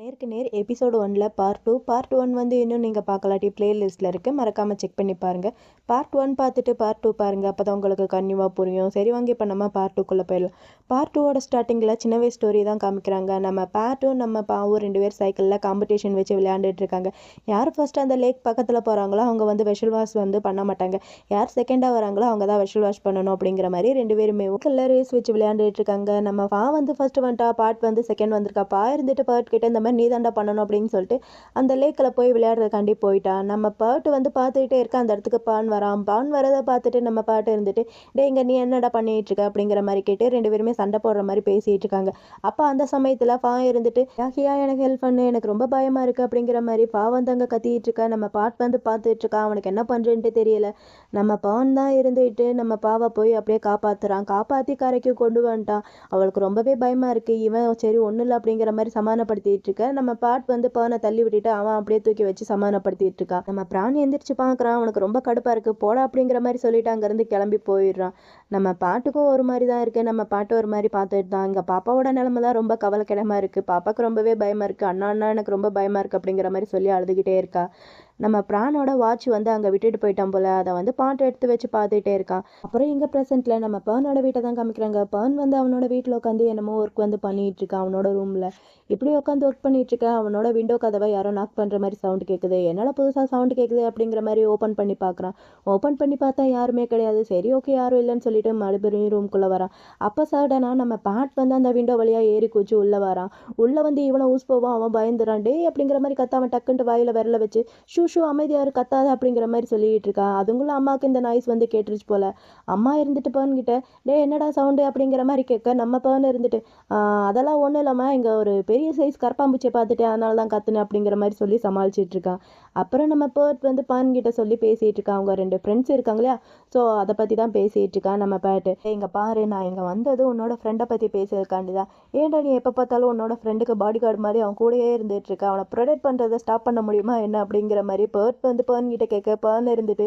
நேருக்கு நேர் எபிசோடு ஒனில் பார்ட் டூ பார்ட் ஒன் வந்து இன்னும் நீங்கள் பார்க்கலாட்டி பிளேலிஸ்ட்டில் இருக்குது மறக்காமல் செக் பண்ணி பாருங்கள் பார்ட் ஒன் பார்த்துட்டு பார்ட் டூ பாருங்கள் அப்போ தான் உங்களுக்கு கன்னிவாக புரியும். சரி வாங்கி இப்போ நம்ம பார்ட் டூக்குள்ளே போயிடலாம். பார்ட் டூவோட ஸ்டார்டிங்கில் சின்ன வயசு ஸ்டோரி தான் காமிக்கிறாங்க. நம்ம பார்ட்டும் நம்ம பாவும் ரெண்டு பேர் சைக்கிளில் காம்படிஷன் வச்சு விளையாண்டுட்டு இருக்காங்க. யார் ஃபர்ஸ்ட் அந்த லேக் பக்கத்தில் போகிறாங்களோ அவங்க வந்து வெஷல் வாஷ் வந்து பண்ண மாட்டாங்க. யார் செகண்டாக வராங்களோ அவங்க தான் வெஷல் வாஷ் பண்ணணும் அப்படிங்கிற மாதிரி ரெண்டு பேருமே கல்ல ரேஸ் வச்சு விளையாண்டுட்டு இருக்காங்க. நம்ம பா வந்து ஃபர்ஸ்ட் வந்துட்டா பாட் வந்து செகண்ட் வந்திருக்கா. பா இருந்துட்டு பாட் கிட்ட இந்த மாதிரி நீ தாண்டா பண்ணணும் அப்படின்னு சொல்லிட்டு அந்த லேக்கில் போய் விளையாடுறதுக்காண்டி போயிட்டா. நம்ம பாட்டு வந்து பார்த்துக்கிட்டே இருக்க. அந்த இடத்துக்கு பான் வரான் பான் வரதை பார்த்துட்டு நம்ம பாட்டு இருந்துட்டு டே இங்கே நீ என்னடா பண்ணிட்டு இருக்க அப்படிங்கிற மாதிரி கேட்டு ரெண்டு பேருமே சண்டை போடுற மாதிரி பேசிகிட்டு இருக்காங்க. அப்போ அந்த சமயத்தில் பா இருந்துட்டு யாகியா எனக்கு ஹெல்ப் பண்ணு. எனக்கு ரொம்ப பயமாக இருக்குது அப்படிங்கிற மாதிரி பா வந்து அங்கே கத்திட்டு இருக்கா. நம்ம பாட் வந்து பார்த்துட்டு இருக்கா. அவனுக்கு என்ன பண்ணுறேன்ட்டு தெரியல. நம்ம பான் தான் இருந்துட்டு நம்ம பாவை போய் அப்படியே காப்பாற்றுறான் காப்பாற்றி கரைக்கு கொண்டு வந்துட்டான். அவளுக்கு ரொம்பவே பயமாக இருக்கு. இவன் சரி ஒன்றும் இல்லை. அப்படிங்கிற மாதிரி சமாதானப்படுத்திட்டு இருக்க. நம்ம பாட் வந்து பவனை தள்ளி விட்டுட்டு அவன் அப்படியே தூக்கி வச்சு சமாதானப்படுத்திட்டு இருக்கான் நம்ம பிராணி எந்திரிச்சு பார்க்குறான் அவனுக்கு ரொம்ப கடுப்பா இருக்கு. போடா அப்படிங்கிற மாதிரி சொல்லிட்டு அங்கேருந்து கிளம்பி போயிடுறான். நம்ம பாட்டுக்கும் ஒரு மாதிரி தான் இருக்கு. நம்ம பாட்டு ஒரு மாதிரி பார்த்துட்டு தான். இங்கே பாப்பாவோட நிலமை தான் ரொம்ப கவலைக்கிடமா இருக்கு. பாப்பாக்கு ரொம்பவே பயமா இருக்கு. அண்ணா அண்ணா எனக்கு ரொம்ப பயமா இருக்கு அப்படிங்கிற மாதிரி சொல்லி அழுதுகிட்டே இருக்கா. நம்ம பிராணோட வாட்ச் வந்து அங்கே விட்டுட்டு போயிட்டான் போல அதை வந்து பாட்டு எடுத்து வச்சு பார்த்துட்டே இருக்கான். அப்புறம் இங்கே ப்ரெசென்ட்ல நம்ம பேர்னோட வீட்டை தான் காமிக்கிறாங்க. பேர்ன் வந்து அவனோட வீட்டில் உட்காந்து என்னமோ ஒர்க் வந்து பண்ணிட்டு இருக்கான் அவனோட ரூமில் இப்படி உட்காந்து ஒர்க் பண்ணிட்டு இருக்கேன் அவனோட விண்டோ கதவை யாரோ நாக் பண்ணுற மாதிரி சவுண்ட் கேட்குது என்னால் புதுசாக சவுண்ட் கேட்குது அப்படிங்கிற மாதிரி ஓப்பன் பண்ணி பார்க்குறான். ஓப்பன் பண்ணி பார்த்தா யாருமே கிடையாது. சரி ஓகே யாரும் இல்லைன்னு சொல்லிட்டு மறுபடியும் ரூம்குள்ளே வரான். அப்போ சடனாக நம்ம பேட் வந்து அந்த விண்டோ வழியாக ஏறி குச்சி உள்ளே வரான். உள்ளே வந்து இவனை ஊஸ் போவான் அவன் பயந்துறான் டே அப்படிங்கிற மாதிரி கத்தாம டக்குன்ட்டு வாயில விரல வச்சு ஷூ குஷு அமைதியாரு கத்தாத அப்படிங்கிற மாதிரி சொல்லிட்டு இருக்கா. அதுங்களும் அம்மாவுக்கு இந்த நாய்ஸ் வந்து கேட்டுருச்சு போல. அம்மா இருந்துட்டு பவன்கிட்ட கிட்ட டே என்னடா சவுண்டு அப்படிங்கிற மாதிரி கேட்க நம்ம பவன் இருந்துட்டு. அதெல்லாம் ஒன்றும் இல்லாமல் இங்கே ஒரு பெரிய சைஸ் கரப்பாம்பூச்சியை பார்த்துட்டு அதனால தான் கத்துனேன். அப்படிங்கிற மாதிரி சொல்லி சமாளிச்சிட்டு இருக்கான் அப்புறம் நம்ம பேர்ட் வந்து பான் கிட்ட சொல்லி பேசிகிட்டு இருக்கான் அவங்க ரெண்டு ஃப்ரெண்ட்ஸ் இருக்காங்க இல்லையா? ஸோ அதை பற்றி தான் பேசிகிட்டு இருக்கான் நம்ம பேட்டு இங்கே பாரு நான் இங்கே வந்தது உன்னோட ஃப்ரெண்டை பற்றி பேசுறதுக்காண்டி தான் ஏன்டா நீ எப்போ பார்த்தாலும் உன்னோட ஃப்ரெண்டுக்கு பாடி கார்டு மாதிரி அவன் கூடயே இருந்துட்டு இருக்கா? அவனை ப்ரொடெக்ட் பண்ணுறதை ஸ்டாப் பண்ண முடியுமா என்ன அப்படிங்கிற மாதிரி பேர்ட் வந்து பேர்ன் கிட்ட கேட்க பேர்ன் இருந்துட்டு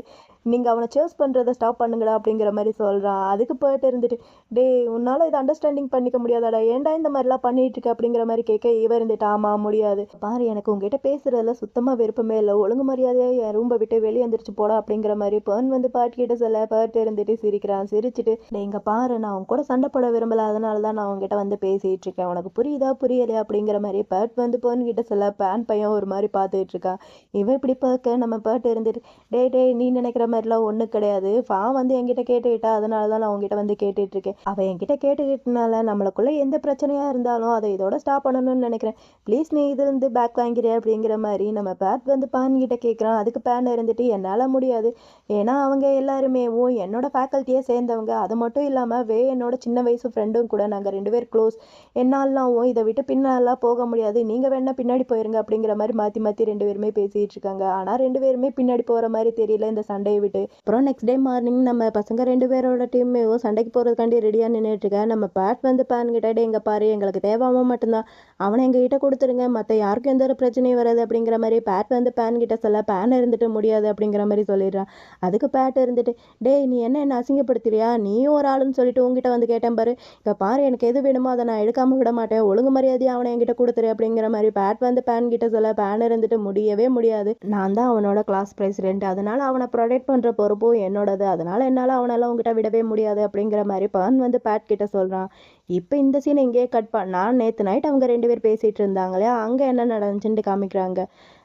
நீங்கள் அவனை சேர்ஸ் பண்ணுறதை ஸ்டாப் பண்ணுங்கடா அப்படிங்கிற மாதிரி சொல்கிறான் அதுக்கு பேர்ட் இருந்துட்டு டே உன்னால் இதை அண்டர்ஸ்டாண்டிங் பண்ணிக்க முடியாதாடா? ஏன்டா இந்த மாதிரிலாம் பண்ணிகிட்டு இருக்க? அப்படிங்கிற மாதிரி கேட்க இவ இருந்துட்டு? ஆமாம் முடியாது. பாரு எனக்கு உங்ககிட்ட பேசுகிறதுல சுத்தமாக விருப்பமே இல்லை. ஒழுங்கு மரியாதையாக என் ரூம்பை விட்டு வெளியே எந்திரிச்சு போடா அப்படிங்கிற மாதிரி பெண் வந்து பாட்டு கிட்ட சொல்ல பாட்டு இருந்துட்டு சிரிக்கிறான். சிரிச்சுட்டு நீங்க பாரு நான் அவங்க கூட சண்டை போட விரும்பல அதனால தான் நான் உங்ககிட்ட வந்து பேசிட்டு இருக்கேன். உனக்கு புரியுதா புரியலையா? அப்படிங்கிற மாதிரி பேட் வந்து பேர்ன் கிட்ட சொல்ல பேன் பையன் ஒரு மாதிரி பார்த்துட்டு இருக்கான் இவன் இப்படி பார்க்க நம்ம பாட்டு இருந்துட்டு டே டே நீ நினைக்கிற மாதிரிலாம் ஒன்றும் கிடையாது. ஃபார்ம் வந்து என்கிட்ட கேட்டுக்கிட்டா அதனால தான் நான் உங்ககிட்ட வந்து கேட்டுட்டு இருக்கேன். அவள் என்கிட்ட கேட்டுக்கிட்டனால நம்மளுக்குள்ள எந்த பிரச்சனையாக இருந்தாலும் அதை இதோட ஸ்டாப் பண்ணணும்னு நினைக்கிறேன். ப்ளீஸ் நீ இது வந்து பேக் வாங்கிறியா அப்படிங்கிற மாதிரி நம்ம பேட் வந்து பா பான் கிட்ட கேட்குறான் அதுக்கு பேன் இருந்துட்டு என்னால் முடியாது. ஏன்னா அவங்க எல்லாருமே ஓ என்னோட ஃபேக்கல்ட்டியே சேர்ந்தவங்க. அது மட்டும் இல்லாமல் வே என்னோட சின்ன வயசு ஃப்ரெண்டும் கூட நாங்கள் ரெண்டு பேர் க்ளோஸ் என்னாலாம் ஓ இதை விட்டு பின்னாலாம் போக முடியாது. நீங்கள் வேணா பின்னாடி போயிருங்க அப்படிங்கிற மாதிரி மாற்றி மாற்றி ரெண்டு பேருமே பேசிகிட்டு இருக்காங்க. ஆனால் ரெண்டு பேருமே பின்னாடி போகிற மாதிரி தெரியல இந்த சண்டையை விட்டு. அப்புறம் நெக்ஸ்ட் டே மார்னிங் நம்ம பசங்க ரெண்டு பேரோட டீம் சண்டைக்கு போகிறதுக்காண்டி ரெடியாக நின்றுட்டு இருக்கேன் நம்ம பேட் வந்து பேன் கிட்ட எங்கள் பாரு எங்களுக்கு தேவாமல் மட்டும்தான். அவனை எங்ககிட்ட கொடுத்துருங்க. மற்ற யாருக்கும் எந்த ஒரு பிரச்சனையும் வராது அப்படிங்கிற மாதிரி பேட் வந்து பேன் கிட்ட சொல்ல பேன் இருந்துட்டு முடியாது அப்படிங்கிற மாதிரி சொல்லிடுறான் அதுக்கு பேட் இருந்துட்டு டேய் நீ என்ன என்ன அசிங்கப்படுத்துறியா நீயும் ஒரு ஆளுன்னு சொல்லிட்டு உங்ககிட்ட வந்து கேட்டேன் பாரு. இப்போ பாரு எனக்கு எது வேணுமோ அதை நான் எடுக்காமல் விட மாட்டேன். ஒழுங்கு மரியாதையாக அவனை என்கிட்ட கொடுத்துரு அப்படிங்கிற மாதிரி பேட் வந்து பேன் கிட்ட சொல்ல பேன் இருந்துட்டு முடியவே முடியாது. நான் தான் அவனோட கிளாஸ் பிரசிடென்ட் அதனால அவனை ப்ரொடெக்ட் பண்ணுற பொறுப்பும் என்னோடது. அதனால என்னால் அவனெல்லாம் உங்ககிட்ட விடவே முடியாது அப்படிங்கிற மாதிரி பேன் வந்து பேட் கிட்ட சொல்கிறான் இப்போ இந்த சீன் இங்கேயே கட் பண்ண நான் நேற்று நைட் அவங்க ரெண்டு பேர் பேசிகிட்டு இருந்தாங்களே அங்கே என்ன நடந்துச்சுன்ட்டு காமிக்கிறாங்க.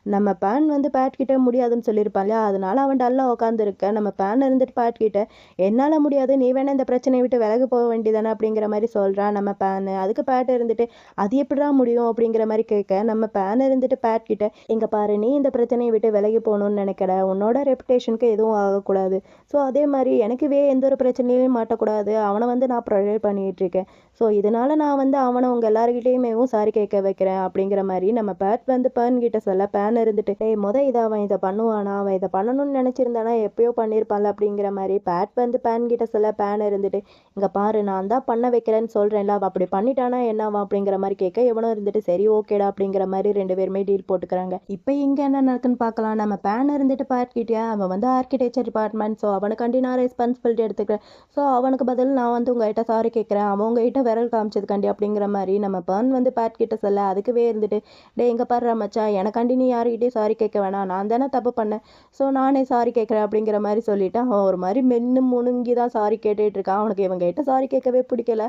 நம்ம பேன் வந்து பேட் கிட்ட முடியாதுன்னு சொல்லியிருப்பான் இல்லையா? அதனால அவன் டல்லாக உட்காந்துருக்க நம்ம பேன் இருந்துட்டு பேட் கிட்ட என்னால் முடியாது நீ வேணா இந்த பிரச்சனையை விட்டு விலகு போக வேண்டியதானே அப்படிங்கிற மாதிரி சொல்கிறான் நம்ம பேனு அதுக்கு பேட் இருந்துட்டு அது எப்படிடா முடியும்? அப்படிங்கிற மாதிரி கேட்க நம்ம பேன் இருந்துட்டு பேட் கிட்ட இங்கே பாரு நீ இந்த பிரச்சனையை விட்டு விலகி போகணும்னு நினைக்கிற உன்னோட ரெப்புடேஷனுக்கு எதுவும் ஆகக்கூடாது. ஸோ அதே மாதிரி எனக்குவே எந்த ஒரு பிரச்சனையிலையும் மாட்டக்கூடாது. அவனை வந்து நான் ப்ரொவைட் பண்ணிகிட்டு இருக்கேன். ஸோ இதனால நான் வந்து அவனை அவங்க எல்லாருக்கிட்டேயுமேவும் சாரி கேட்க வைக்கிறேன் அப்படிங்கிற மாதிரி நம்ம பேட் வந்து பேன் கிட்ட சொல்ல பேன் இருந்துட்டு டேய் மொதல் இதை அவன் இதை பண்ணுவானா? அவன் இதை பண்ணணும்னு நினச்சிருந்தானா? எப்பயோ பண்ணியிருப்பான்ல அப்படிங்கிற மாதிரி பேட் வந்து பேன் கிட்ட சொல்ல பேன் இருந்துட்டு இங்கே பாரு நான் தான் பண்ண வைக்கிறேன்னு சொல்கிறேன்ல அவன் அப்படி பண்ணிட்டானா என்னவா அப்படிங்கிற மாதிரி கேட்க எவனும் இருந்துட்டு சரி ஓகேடா அப்படிங்கிற மாதிரி ரெண்டு பேருமே டீல் போட்டுக்கிறாங்க. இப்போ இங்கே என்ன நடக்குன்னு பார்க்கலாம். நம்ம பேன் இருந்துட்டு பேட் அவன் வந்து ஆர்கிடெக்சர் டிபார்ட்மெண்ட் ஸோ அவனுக்காண்டி நான் ரெஸ்பான்சிபிலிட்டி எடுத்துக்கிறேன். ஸோ அவனுக்கு பதில் நான் வந்து உங்ககிட்ட சாரி கேட்குறேன். அவங்ககிட்ட விரல் காமிச்சதுக்காண்டி அப்படிங்கிற மாதிரி நம்ம பர்ன் வந்து பேட் கிட்ட சொல்ல அதுக்குவே இருந்துட்டு டே எங்கே பாடுறா மச்சான் எனக்காண்டி நீ யாருக்கிட்டே சாரி கேட்க வேணாம். நான் தானே தப்பு பண்ணேன். ஸோ நானே சாரி கேட்குறேன் அப்படிங்கிற மாதிரி சொல்லிட்டு அவன் ஒரு மாதிரி மென்னு முணுங்கி தான் சாரி கேட்டுட்டு இருக்கான். அவனுக்கு இவங்க கிட்ட சாரி கேட்கவே பிடிக்கல.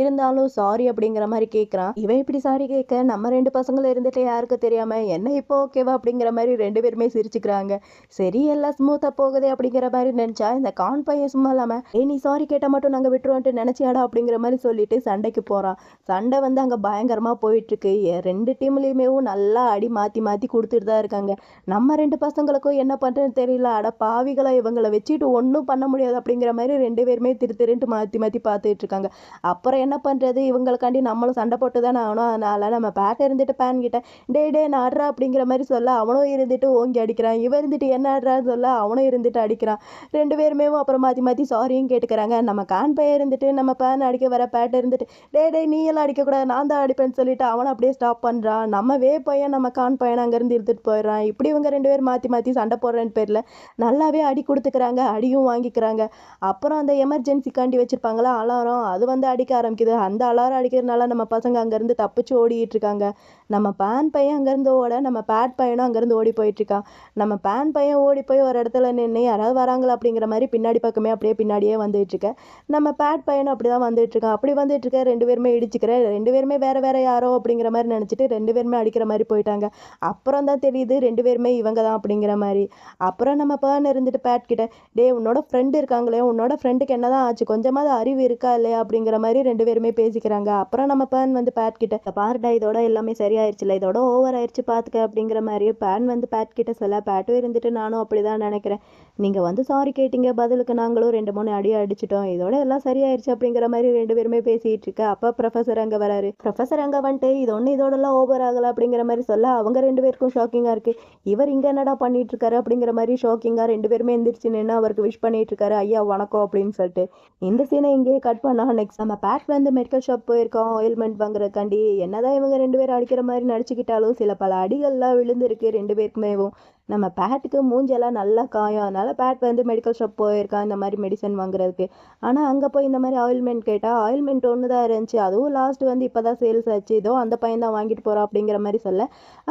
இருந்தாலும் சாரி அப்படிங்கிற மாதிரி கேட்குறான். இவன் இப்படி சாரி கேட்க நம்ம ரெண்டு பசங்களும் இருந்துட்டு யாருக்கு தெரியாமல் என்ன இப்போ ஓகேவா அப்படிங்கிற மாதிரி ரெண்டு பேருமே சிரிச்சுக்கிறாங்க. சரி எல்லாம் ஸ்மூத்தாக போகுதே அப்படிங்கிற மாதிரி நினச்சா இந்த கான் பையன் சும்மா இல்லாமல் ஏ நீ சாரி கேட்டால் மட்டும் நாங்கள் விட்டுருவோன்ட்டு நினச்சியாடா? அப்படிங்கிற மாதிரி சொல்லிட்டு சண்டைக்கு போகிறான் சண்டை வந்து அங்கே பயங்கரமாக போயிட்டுருக்கு. ரெண்டு டீம்லேயுமேவும் நல்லா அடி மாற்றி மாற்றி கொடுத்துட்டு தான் இருக்காங்க. நம்ம ரெண்டு பசங்களுக்கும் என்ன பண்ணுறதுன்னு தெரியல. அட பாவிகளை இவங்களை வச்சுட்டு ஒன்றும் பண்ண முடியாது அப்படிங்கிற மாதிரி ரெண்டு பேருமே திரு திருன்ட்டு மாற்றி மாற்றி பார்த்துட்டு இருக்காங்க. அப்புறம் என்ன பண்ணுறது இவங்களுக்காண்டி நம்மளும் சண்டை போட்டு தானே ஆகணும். அதனால நம்ம பேட்டை இருந்துட்டு பேன் கிட்ட டே டே நான் ஆடுறா அப்படிங்கிற மாதிரி சொல்ல அவனும் இருந்துட்டு ஓங்கி அடிக்கிறான். இவன் இருந்துட்டு என்ன ஆடுறான்னு சொல்ல அவனும் இருந்துட்டு அடிக்கிறான். ரெண்டு பேருமே அப்புறம் மாற்றி மாற்றி சாரியும் கேட்டுக்கிறாங்க. நம்ம கான் பையன் இருந்துட்டு நம்ம பேன் அடிக்க வர பேட்டை இருந்துட்டு டே டே நீ எல்லாம் அடிக்கக்கூடாது நான் தான் அடிப்பேன்னு சொல்லிட்டு அவனை அப்படியே ஸ்டாப் பண்ணுறான் நம்ம வே பையன் நம்ம கான் பையன் அங்கேருந்து இழுத்துட்டு போயிடுறான். இப்படி இவங்க ரெண்டு பேரும் மாற்றி மாற்றி சண்டை போடுறேன்னு பேரில் நல்லாவே அடி கொடுத்துக்கிறாங்க அடியும் வாங்கிக்கிறாங்க. அப்புறம் அந்த எமர்ஜென்சிக்காண்டி வச்சுருப்பாங்களா அலாரம்? அது வந்து அடிக்க ஆரம்பிக்குது. அந்த அலாரம் அடிக்கிறதுனால நம்ம பசங்க அங்கேருந்து தப்பிச்சு ஓடிட்டு இருக்காங்க. நம்ம பேன் பையன் அங்கேருந்து ஓட நம்ம பேட் பையனும் அங்கேருந்து ஓடி போயிட்டுருக்கான். நம்ம பேன் பையன் ஓடி போய் ஒரு இடத்துல நின்று யாராவது வராங்களா அப்படிங்கிற மாதிரி பின்னாடி பக்கமே அப்படியே பின்னாடியே வந்துட்டு நம்ம பேட் பையனும் அப்படி தான் வந்துட்டு அப்படி அப்படி வந்துட்டு இருக்க ரெண்டு பேருமே இடிச்சுக்கிற ரெண்டு பேருமே வேற வேற யாரோ அப்படிங்கிற மாதிரி நினச்சிட்டு ரெண்டு பேருமே அடிக்கிற மாதிரி போயிட்டாங்க. அப்புறம் தான் தெரியுது ரெண்டு பேருமே இவங்க தான் அப்படிங்கிற மாதிரி. அப்புறம் நம்ம பேன் இருந்துட்டு பேட் கிட்ட டே உன்னோட ஃப்ரெண்டு இருக்காங்களே உன்னோட ஃப்ரெண்டுக்கு என்ன தான் ஆச்சு? கொஞ்சமாவது அறிவு இருக்கா இல்லையா? அப்படிங்கிற மாதிரி ரெண்டு பேருமே பேசிக்கிறாங்க. அப்புறம் நம்ம பேன் வந்து பேட் கிட்ட பாருடா இதோட எல்லாமே சரியாயிருச்சுல இதோட ஓவர் ஆயிடுச்சு பார்த்துக்க அப்படிங்கிற மாதிரி பேன் வந்து பேட் கிட்ட சொல்ல பேட்டும் இருந்துட்டு நானும் அப்படிதான் நினைக்கிறேன். நீங்கள் வந்து சாரி கேட்டீங்க பதிலுக்கு நாங்களும் ரெண்டு மூணு அடி அடிச்சிட்டோம் இதோட எல்லாம் சரியாயிருச்சு அப்படிங்கிற மாதிரி ரெண்டு பேருமே பேசி பேசிட்டு இருக்க அப்ப ப்ரொஃபசர் அங்க வராரு. ப்ரொஃபசர் அங்க வந்துட்டு இது ஒன்று இதோடலாம் ஓவர் ஆகல அப்படிங்கிற மாதிரி சொல்ல அவங்க ரெண்டு பேருக்கும் ஷாக்கிங்கா இருக்கு. இவர் இங்க என்னடா பண்ணிட்டு இருக்காரு அப்படிங்கிற மாதிரி ஷாக்கிங்கா ரெண்டு பேருமே எந்திரிச்சு நின்று அவருக்கு விஷ் பண்ணிட்டு இருக்காரு ஐயா வணக்கம் அப்படின்னு சொல்லிட்டு. இந்த சீனை இங்கேயே கட் பண்ணா நெக்ஸ்ட் நம்ம பேட் வந்து மெடிக்கல் ஷாப் போயிருக்கோம் ஆயில்மெண்ட் வாங்குறதுக்காண்டி. என்னதான் இவங்க ரெண்டு பேரும் அடிக்கிற மாதிரி நடிச்சுக்கிட்டாலும் சில பல அடிகள்லாம் விழுந்திருக்கு ரெண்டு பேருக்குமேவும். நம்ம பேட்டுக்கு மூஞ்செல்லாம் நல்லா காயம். அதனால பேட் வந்து மெடிக்கல் ஷாப் போயிருக்கான் இந்த மாதிரி மெடிசன் வாங்குறதுக்கு. ஆனால் அங்கே போய் இந்த மாதிரி ஆயில்மெண்ட் கேட்டால் ஆயில்மெண்ட் ஒன்று தான் இருந்துச்சு. அதுவும் லாஸ்ட் வந்து இப்போ தான் சேல்ஸ் ஆச்சு. இதோ அந்த பையன் தான் வாங்கிட்டு போகிறான் அப்படிங்கிற மாதிரி சொல்ல.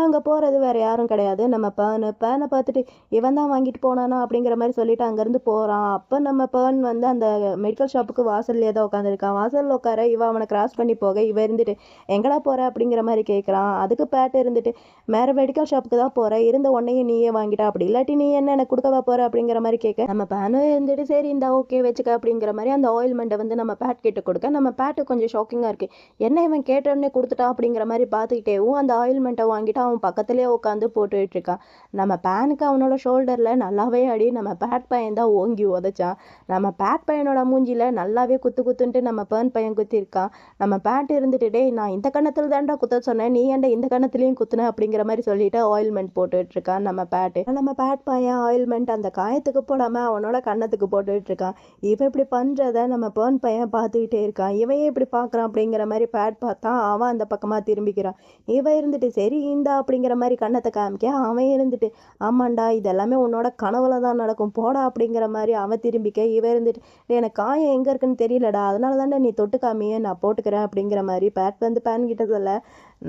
அங்கே போகிறது வேறு யாரும் கிடையாது. நம்ம பேனு பேனை பார்த்துட்டு இவன் தான் வாங்கிட்டு போனானா அப்படிங்கிற மாதிரி சொல்லிட்டு அங்கேருந்து போகிறான் அப்போ நம்ம பேன் வந்து அந்த மெடிக்கல் ஷாப்புக்கு வாசல்லையே தான் உட்காந்துருக்கான் வாசலில் உட்கார இவன் அவனை கிராஸ் பண்ணி போக இவன் இருந்துட்டு எங்கடா போகிற அப்படிங்கிற மாதிரி கேட்குறான் அதுக்கு பேட் இருந்துட்டு வேறு மெடிக்கல் ஷாப்புக்கு தான் போகிறேன் இருந்த உடனே நீயே வாங்கிட்டா அப்படி. இல்லாட்டி நீ என்ன எனக்கு கொடுக்கவா போகிற அப்படிங்கிற மாதிரி கேட்க நம்ம பேனும் இருந்துட்டு சரி இந்த ஓகே வச்சுக்க அப்படிங்கிற மாதிரி அந்த ஆயில்மெண்ட்டை வந்து நம்ம பேட் கிட்ட கொடுக்க நம்ம பேட்டு கொஞ்சம் ஷாக்கிங்காக இருக்குது என்ன இவன் கேட்ட கொடுத்துட்டா அப்படிங்கிற மாதிரி பார்த்துக்கிட்டேவும் அந்த ஆயில்மெண்ட்டை வாங்கிட்டு அவன் பக்கத்துலேயே உட்காந்து போட்டுட்டு இருக்கான் நம்ம பேனுக்கு அவனோட ஷோல்டரில் நல்லாவே அடி நம்ம பேட் பையன் தான் ஓங்கி உதைச்சான். நம்ம பேட் பையனோட மூஞ்சில நல்லாவே குத்து குத்துன்ட்டு நம்ம பேர்ன் பையன் குத்திருக்கான். நம்ம பேட் இருந்துட்டு டேய் நான் இந்த கணத்தில் தான்டா குத்த சொன்னேன். நீ ஏன்டா இந்த கணத்துலேயும் குத்துன? அப்படிங்கிற மாதிரி சொல்லிட்டு ஆயில்மெண்ட் போட்டுட்டு இருக்கான். நம்ம பேட்டு. நம்ம பேட் பையன் ஆயில்மெண்ட் அந்த காயத்துக்கு போடாமல் அவனோட கன்னத்துக்கு போட்டுட்டு இருக்கான். இவன் இப்படி பண்ணுறத நம்ம பேர்ன் பையன் பார்த்துக்கிட்டே இருக்கான். இவன் ஏன் இப்படி பார்க்குறான் அப்படிங்கிற மாதிரி பேட் பார்த்தா அவன் அந்த பக்கமாக திரும்பிக்கிறான். இவன் இருந்துட்டு சரி இந்தா அப்படிங்கிற மாதிரி கன்னத்தை காமிக்க அவன் இருந்துட்டு ஆமாண்டா இதெல்லாமே உன்னோட கனவுல தான் நடக்கும். போடா அப்படிங்கிற மாதிரி அவன் திரும்பிக்க இவன் இருந்துட்டு எனக்கு காயம் எங்கே இருக்குன்னு தெரியலடா. அதனால தானே நீ தொட்டு காமியே நான் போட்டுக்கிறேன் அப்படிங்கிற மாதிரி பேட் வந்து பேன் கிட்ட சொல்ல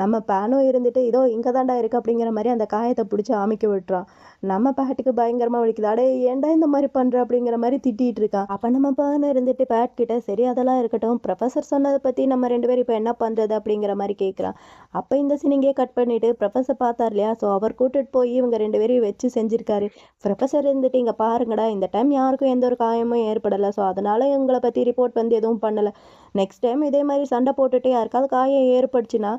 நம்ம பேனும் இருந்துட்டு இதோ இங்கே தாண்டா இருக்குது அப்படிங்கிற மாதிரி அந்த காயத்தை பிடிச்சி அமைக்க விட்டுறான். நம்ம பேட்டுக்கு பயங்கரமாக வலிக்குது. அடே ஏன்டா இந்த மாதிரி பண்ணுற அப்படிங்கிற மாதிரி திட்டிகிட்டு இருக்கான். அப்போ நம்ம பேன் இருந்துட்டு பேட் கிட்ட சரி அதெல்லாம் இருக்கட்டும். ப்ரொஃபஸர் சொன்னதை பற்றி நம்ம ரெண்டு பேரும் இப்போ என்ன பண்ணுறது அப்படிங்கிற மாதிரி கேட்குறான் அப்போ இந்த சினிங்கே கட் பண்ணிவிட்டு ப்ரொஃபஸர் பார்த்தார் இல்லையா? ஸோ அவர் கூட்டிட்டு போய் இவங்க ரெண்டு பேரையும் வச்சு செஞ்சுருக்காரு. ப்ரொஃபஸர் இருந்துட்டு இங்கே பாருங்கடா இந்த டைம் யாருக்கும் எந்த ஒரு காயமும் ஏற்படலை. ஸோ அதனால் உங்களை பற்றி ரிப்போர்ட் வந்து எதுவும் பண்ணலை. நெக்ஸ்ட் டைம் இதே மாதிரி சண்டை போட்டுட்டு யாருக்காவது காயம் ஏற்பட்டுச்சுன்னா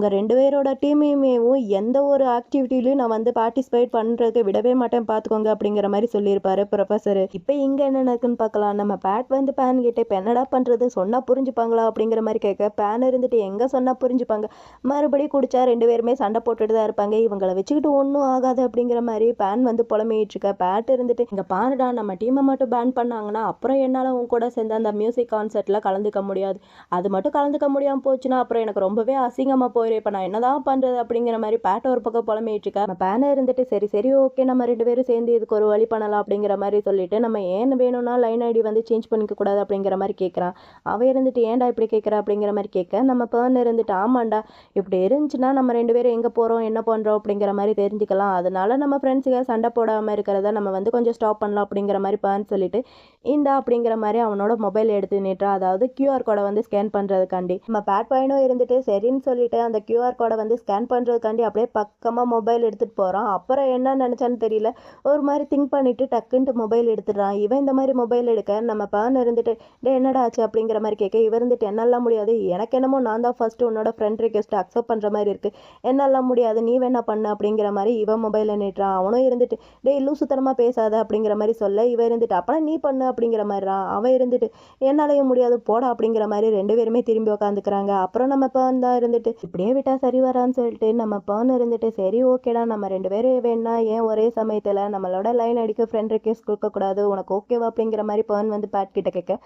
அவங்க ரெண்டு பேரோட டீமையுமேவும் எந்த ஒரு ஆக்டிவிட்டிலையும் நான் வந்து பார்ட்டிசிபேட் பண்ணுறதுக்கு விடவே மாட்டேன். பார்த்துக்கோங்க அப்படிங்கிற மாதிரி சொல்லியிருப்பாரு ப்ரொஃபஸர் இப்போ இங்கே என்ன நடக்குன்னு பார்க்கலாம். நம்ம பேட் வந்து பேன் கிட்ட இப்போ என்னடா பண்ணுறது சொன்னால் புரிஞ்சுப்பாங்களா அப்படிங்கிற மாதிரி கேட்க பேன் இருந்துட்டு எங்கே சொன்னால் புரிஞ்சுப்பாங்க? மறுபடியும் குடிச்சா ரெண்டு பேருமே சண்டை போட்டுட்டு தான் இருப்பாங்க. இவங்களை வச்சுக்கிட்டு ஒன்றும் ஆகாது அப்படிங்கிற மாதிரி பேன் வந்து புலம்பிட்டு இருக்க? பேட் இருந்துட்டு இங்கே பாருடா நம்ம டீமை மட்டும் பேன் பண்ணாங்கன்னா அப்புறம் என்னால் உன் கூட சேர்ந்து அந்த மியூசிக் கான்சர்ட்டில் கலந்துக்க முடியாது. அது மட்டும் கலந்துக்க முடியாமல் போச்சுன்னா அப்புறம் எனக்கு ரொம்பவே அசிங்கமாக போயிடும். போயிரு இப்போ நான் என்னதான் பண்ணுறது அப்படிங்கிற மாதிரி பேட்டை ஒரு பக்கம் புலம்பிட்டு இருக்கா நம்ம பேனை இருந்துட்டு சரி சரி ஓகே நம்ம ரெண்டு பேரும் சேர்ந்து இதுக்கு ஒரு வழி பண்ணலாம் அப்படிங்கிற மாதிரி சொல்லிட்டு நம்ம ஏன் வேணும்னா லைன் ஐடி வந்து சேஞ்ச் பண்ணிக்க கூடாது அப்படிங்கிற மாதிரி கேட்குறான் அவ இருந்துட்டு ஏன்டா இப்படி கேட்குற அப்படிங்கிற மாதிரி கேட்க நம்ம பேர்ன் இருந்துட்டு ஆமாண்டா இப்படி இருந்துச்சுன்னா நம்ம ரெண்டு பேரும் எங்கே போகிறோம் என்ன பண்ணுறோம் அப்படிங்கிற மாதிரி தெரிஞ்சுக்கலாம். அதனால நம்ம ஃப்ரெண்ட்ஸுங்க சண்டை போடாமல் இருக்கிறத நம்ம வந்து கொஞ்சம் ஸ்டாப் பண்ணலாம் அப்படிங்கிற மாதிரி பேர்ன் சொல்லிட்டு இந்தா அப்படிங்கிற மாதிரி அவனோட மொபைல் எடுத்து நீட்டுறா அதாவது கியூஆர் கோடை வந்து ஸ்கேன் பண்ணுறதுக்காண்டி நம்ம பேட் பாயினும் இருந்துட்டு சரின்னு சொல்லிட்டு அந்த கியூஆர் கோடை வந்து ஸ்கேன் பண்ணுறதுக்காண்டி அப்படியே பக்கமாக மொபைல் எடுத்துகிட்டு போகிறான் அப்புறம் என்ன நினச்சான்னு தெரியல. ஒரு மாதிரி திங்க் பண்ணிவிட்டு டக்குன்ட்டு மொபைல் எடுத்துடுறான். இவன் இந்த மாதிரி மொபைல் எடுக்க நம்ம பேன் இருந்துட்டு டே என்னடா ஆச்சு? அப்படிங்கிற மாதிரி கேட்க இவர் இருந்துட்டு என்னெல்லாம் முடியாது? எனக்கு என்னமோ நான் தான் ஃபஸ்ட்டு உன்னோட ஃப்ரெண்ட் ரிக்வெஸ்ட் அக்செப்ட் பண்ணுற மாதிரி இருக்குது என்னெல்லாம் முடியாது? நீ வேணா பண்ணு. அப்படிங்கிற மாதிரி இவன் மொபைல் நீட்டுறான் அவனும் இருந்துட்டு டே லூசுத்தனமாக பேசாத அப்படிங்கிற மாதிரி சொல்ல இவன் இருந்துட்டு அப்போனா நீ பண்ணு அப்படிங்கிற மாதிரிறான். அவன் இருந்துட்டு என்னாலையும் முடியாது போடா அப்படிங்கிற மாதிரி ரெண்டு பேருமே திரும்பி உட்காந்துக்கிறாங்க அப்புறம் நம்ம பவன் தான் இருந்துட்டு இப்படியே விட்டா சரி வரான்னு சொல்லிட்டு நம்ம பேர்ன் இருந்துட்டு சரி ஓகேடா நம்ம ரெண்டு பேரும் வேணா ஏன் ஒரே சமயத்தில் நம்மளோட லைன் அடிக்க ஃப்ரெண்ட் ரிக்வெஸ்ட் கொடுக்கக்கூடாது உனக்கு ஓகேவா அப்படிங்கிற மாதிரி பேர்ன் வந்து பேட் கிட்ட கேட்க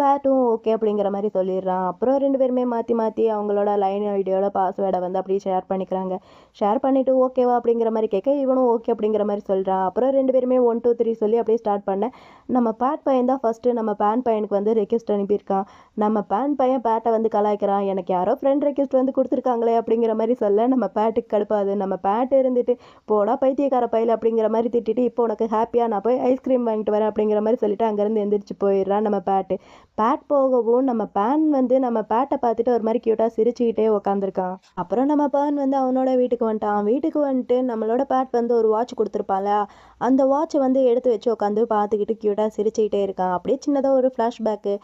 பேட்டும் ஓகே அப்படிங்கிற மாதிரி சொல்லிடுறான். அப்புறம் ரெண்டு பேருமே மாற்றி மாற்றி அவங்களோட லைன் ஐடியோட பாஸ்வேர்டை வந்து அப்படியே ஷேர் பண்ணிக்கிறாங்க. ஷேர் பண்ணிவிட்டு ஓகேவா அப்படிங்கிற மாதிரி கேட்க இவனும் ஓகே அப்படிங்கிற மாதிரி சொல்கிறான் அப்புறம் ரெண்டு பேருமே ஒன் டூ த்ரீ சொல்லி அப்படியே ஸ்டார்ட் பண்ணேன் நம்ம பேட் பையன் தான் ஃபஸ்ட்டு நம்ம பேன் பையனுக்கு வந்து ரெக்வெஸ்ட் அனுப்பியிருக்கான். நம்ம பேன் பையன் பேட்டை வந்து கலாய்க்கிறான். எனக்கு யாரோ ஃப்ரெண்ட் ரெக்வெஸ்ட் வந்து கொடுத்துருக்காங்க கொடுத்துருக்காங்களே அப்படிங்கிற மாதிரி சொல்ல நம்ம பேட்டுக்கு கடுப்பாது. நம்ம பேட் இருந்துட்டு போடா பைத்தியக்கார பையில் அப்படிங்கிற மாதிரி திட்டிட்டு இப்போ உனக்கு ஹாப்பியாக நான் போய் ஐஸ்கிரீம் வாங்கிட்டு வரேன் அப்படிங்கிற மாதிரி சொல்லிட்டு அங்கேருந்து எந்திரிச்சு போயிடுறான் நம்ம பேட்டு. பேட் போகவும் நம்ம பேன் வந்து நம்ம பேட்டை பார்த்துட்டு ஒரு மாதிரி க்யூட்டாக சிரிச்சுக்கிட்டே உட்காந்துருக்கான் அப்புறம் நம்ம பேன் வந்து அவனோட வீட்டுக்கு வந்துட்டான். வீட்டுக்கு வந்துட்டு நம்மளோட பேட் வந்து ஒரு வாட்ச் கொடுத்துருப்பால அந்த வாட்சை வந்து எடுத்து வச்சு உட்காந்து பார்த்துக்கிட்டு க்யூட்டாக சிரிச்சுக்கிட்டே இருக்கான். அப்படியே சின்னதாக ஒரு ஃப்ளாஷ்பேக்கு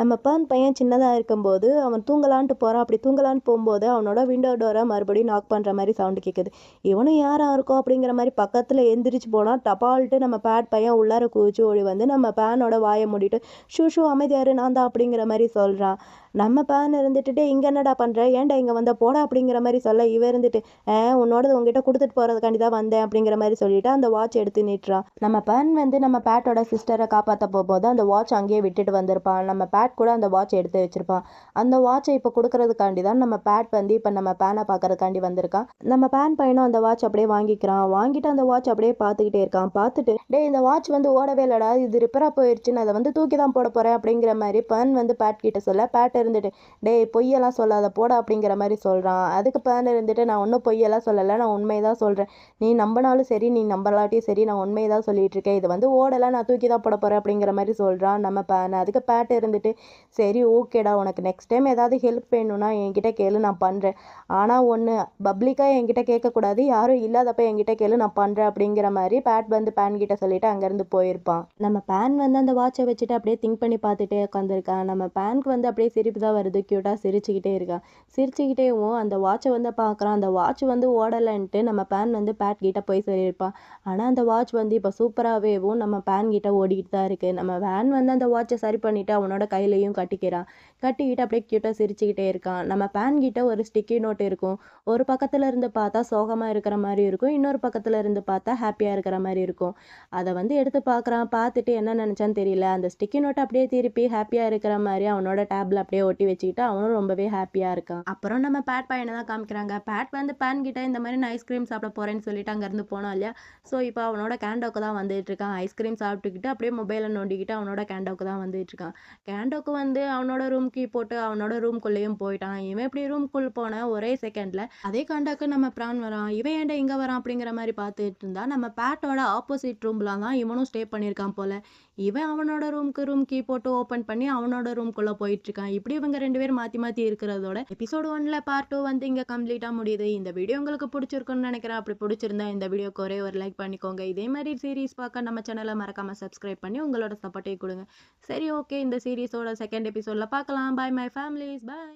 நம்ம பேன் பையன் சின்னதாக இருக்கும்போது அவன் தூங்கலான்ட்டு போகிறான் அப்படி தூங்கலான்னு போகும்போது அவனோட விண்டோ டோரை மறுபடியும் நாக் பண்ணுற மாதிரி சவுண்டு கேட்குது இவனும் யாராக இருக்கும் அப்படிங்கிற மாதிரி பக்கத்தில் எந்திரிச்சு போனால் டபால்ட்டு நம்ம பேட் பையன் உள்ளார குவிச்சு ஓடி வந்து நம்ம பேனோட வாயை மூடிட்டு ஷூ ஷூ அமைதியாரு நான் தான் அப்படிங்கிற மாதிரி சொல்கிறான் நம்ம பேன் இருந்துட்டு இங்கே என்னடா பண்ணுற ஏன்டா இங்கே வந்த? போட அப்படிங்கிற மாதிரி சொல்ல இவ இருந்துட்டு ஏ உன்னோடது உங்ககிட்ட கொடுத்துட்டு போகிறதுக்காண்டி தான் வந்தேன் அப்படிங்கிற மாதிரி சொல்லிட்டு அந்த வாட்ச் எடுத்து நீட்டுறான் நம்ம பேன் வந்து நம்ம பேட்டோட சிஸ்டரை காப்பாற்ற போகும்போது அந்த வாட்ச் அங்கேயே விட்டுட்டு வந்திருப்பான். நம்ம பேட் கூட அந்த வாட்ச் எடுத்து வச்சிருப்பான். அந்த வாட்சை இப்போ கொடுக்கறதுக்காண்டி தான் நம்ம பேட் வந்து இப்போ நம்ம பேனை பார்க்கறதுக்காண்டி வந்திருக்கான். நம்ம பேன் பையனும் அந்த வாட்ச் அப்படியே வாங்கிக்கிறான். வாங்கிட்டு அந்த வாட்ச் அப்படியே பார்த்துக்கிட்டே இருக்கான். பார்த்துட்டு டே இந்த வாட்ச் வந்து ஓடவே இல்லடா. இது ரிப்பேராக போயிடுச்சு நான் அதை வந்து தூக்கி தான் போட போகிறேன் அப்படிங்கிற மாதிரி பேன் வந்து பேட் கிட்ட சொல்ல. பேட் இருந்துட்டு டேய் பொய்யெல்லாம் சொல்லாத. போட அப்படிங்கிற மாதிரி சொல்கிறான் அதுக்கு பேன் இருந்துட்டு நான் ஒன்றும் பொய்யெல்லாம் சொல்லலை. நான் உண்மையை தான் சொல்கிறேன் நீ நம்பினாலும் சரி நீ நம்பலாட்டியும் சரி நான் உண்மையை தான் சொல்லிட்டு இருக்கேன். இது வந்து ஓடலாம் நான் தூக்கி தான் போட போகிறேன் அப்படிங்கிற மாதிரி சொல்கிறான் நம்ம பேன் அதுக்கு பேட் இருந்துட்டு சரி ஓகேடா. உனக்கு நெக்ஸ்ட் டைம் ஏதாவது ஹெல்ப் வேணும்னா என்கிட்ட கேளு. நான் பண்ணுறேன் ஆனால் ஒன்று பப்ளிக்காக என்கிட்ட கேட்கக்கூடாது யாரும் இல்லாதப்ப என்கிட்ட கேளு நான் பண்ணுறேன் அப்படிங்கிற மாதிரி பேட் வந்து பேன் கிட்ட சொல்லிட்டு அங்கேருந்து போயிருப்பான். நம்ம பேன் வந்து அந்த வாட்சை வச்சுட்டு அப்படியே திங்க் பண்ணி பார்த்துட்டே உட்காந்துருக்கான் நம்ம பேனுக்கு வந்து அப்படியே சிரிப்பு தான் வருது க்யூட்டாக சிரிச்சுக்கிட்டே இருக்கான் சிரிச்சுக்கிட்டேவும் அந்த வாட்சை வந்து பார்க்குறான். அந்த வாட்ச் வந்து ஓடலைன்ட்டு நம்ம பேன் வந்து பேட் கிட்ட போய் சொல்லியிருப்பான். ஆனால் அந்த வாட்ச் வந்து இப்போ சூப்பராகவேவும் நம்ம பேன் கிட்ட ஓடிக்கிட்டு தான் இருக்குது நம்ம வேன் வந்து அந்த வாட்சை சரி பண்ணிவிட்டு அவனோட கையிலையும் கட்டிக்கிறான். கட்டிக்கிட்டு அப்படியே க்யூட்டாக சிரிச்சுக்கிட்டே இருக்கான். நம்ம பேன் கிட்ட ஒரு ஸ்டிக்கி நோட் இருக்கும். ஒரு பக்கத்தில் இருந்து பார்த்தா சோகமாக இருக்கிற மாதிரி இருக்கும். இன்னொரு பக்கத்தில் இருந்து பார்த்தா ஹாப்பியாக இருக்கிற மாதிரி இருக்கும். அதை வந்து எடுத்து பார்க்குறான். பார்த்துட்டு என்ன நினச்சான்னு தெரியல. அந்த ஸ்டிக்கி நோட்டை அப்படியே திருப்பி ஹாப்பியாக இருக்கிற மாதிரி அவனோட டேப்ல அப்படியே ஒட்டி வச்சுக்கிட்டு அவனும் ரொம்பவே ஹாப்பியாக இருக்கான். அப்புறம் நம்ம பேட் பையனை தான் காமிக்கிறாங்க. பேட் வந்து பேன் கிட்ட இந்த மாதிரி நான் ஐஸ்கிரீம் சாப்பிட போகிறேன்னு சொல்லிட்டு அங்கேருந்து போனோம் இல்லையா? ஸோ இப்போ அவனோட கேண்டோக்கு தான் வந்துட்டு இருக்கான். ஐஸ்கிரீம் சாப்பிட்டுக்கிட்டு அப்படியே மொபைலை நோண்டிக்கிட்டு அவனோட கேண்டோக்கு தான் வந்துட்டு இருக்கான். கேண்டோக்கு வந்து அவனோட ரூம் கீ போட்டு அவனோட ரூம்குள்ளேயும் போயிட்டான். இவன் இப்படி ரூம்குள்ள போன ஒரே செகண்டில் அதே காண்டாக்கு நம்ம பிரான் வரான் இவன் ஏன்டா இங்கே வரான்? அப்படிங்கிற மாதிரி பார்த்துட்டு இருந்தா நம்ம பேட்டோட ஆப்போசிட் ரூம்ல தான் இவனும் ஸ்டே பண்ணியிருக்கான் போல. இவன் அவனோட ரூம்க்கு ரூம் கீ போட்டு ஓப்பன் பண்ணி அவனோட ரூம்குள்ளே போயிட்டு இருக்கான் இப்படி இவங்க ரெண்டு பேரும் மாற்றி மாற்றி இருக்கிறதோட எபிசோடு ஒன்ல பார்ட் டூ வந்து இங்கே கம்ப்ளீட்டாக முடியுது. இந்த வீடியோ உங்களுக்கு பிடிச்சிருக்குன்னு நினைக்கிறேன். அப்படி பிடிச்சிருந்தா இந்த வீடியோக்கு ஒரே ஒரு லைக் பண்ணிக்கோங்க. இதே மாதிரி சீரிஸ் பார்க்க நம்ம சேனலை மறக்காம சப்ஸ்கிரைப் பண்ணி உங்களோட சப்போர்ட்டை கொடுங்க. சரி ஓகே இந்த சீரிஸோட செகண்ட் எபிசோடில் பார்க்கலாம். Bye my families bye